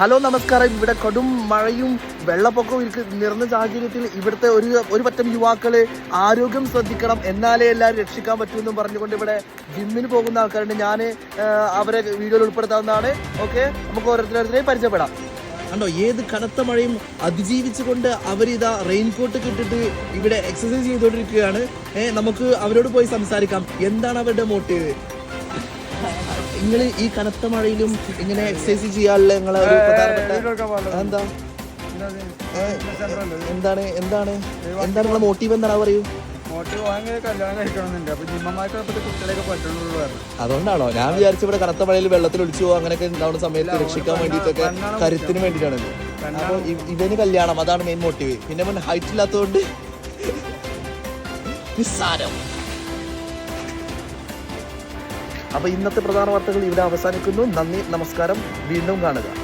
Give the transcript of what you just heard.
Hello നമസ്കാരം. ഇവിടെ കടും മഴയും വെള്ളപ്പൊക്കവും ഇരിക്ക് നിറഞ്ഞ സാഹചര്യത്തിൽ ഇവിടുത്തെ ഒരു ഒരു പറ്റം യുവാക്കൾ ആരോഗ്യം ശ്രദ്ധിക്കണം. എന്നാലേ എല്ലാവരും രക്ഷിക്കാൻ പറ്റുമെന്നും പറഞ്ഞുകൊണ്ട് ഇവിടെ ജിമ്മിന് പോകുന്ന ആൾക്കാരുണ്ട്. ഞാൻ അവരെ വീഡിയോയിൽ ഉൾപ്പെടുത്താവുന്നതാണ്. ഓക്കെ നമുക്ക് ഓരോരുത്തരോരുത്തരെയും പരിചയപ്പെടാം. കണ്ടോ ഏത് കനത്ത മഴയും അതിജീവിച്ചുകൊണ്ട് അവരിതാ റെയിൻകോട്ട് കിട്ടിട്ട് ഇവിടെ എക്സസൈസ് ചെയ്തുകൊണ്ടിരിക്കുകയാണ്. നമുക്ക് അവരോട് പോയി സംസാരിക്കാം. എന്താണ് അവരുടെ മോട്ടീവ്? നിങ്ങൾ ഈ കനത്ത മഴയിലും ഇങ്ങനെ എക്സസൈസ് ചെയ്യാനുള്ള നിങ്ങളെ ഒരു പ്രധാനപ്പെട്ട എന്താ എന്താണ് എന്താണ്? എന്താണ് നിങ്ങളെ മോട്ടീവ് എന്താണ്? പറയൂ. അതുകൊണ്ടാണോ? ഞാൻ വിചാരിച്ചു ഇവിടെ കനത്ത മഴയിൽ വെള്ളത്തിൽ ഒളിച്ചു പോകും അങ്ങനെയൊക്കെ ഉണ്ടാവുന്ന സമയത്ത് രക്ഷിക്കാൻ വേണ്ടിട്ടൊക്കെ കരുത്തിന് വേണ്ടിയിട്ടാണ് അപ്പൊ ഇ- ഇവന് കല്യാണം അതാണ് മെയിൻ മോട്ടീവ് പിന്നെ ഹൈറ്റ് ഇല്ലാത്തതുകൊണ്ട് നിസ്സാരം. അപ്പൊ ഇന്നത്തെ പ്രധാന വാർത്തകൾ ഇവിടെ അവസാനിക്കുന്നു. നന്ദി നമസ്കാരം. വീണ്ടും കാണുക.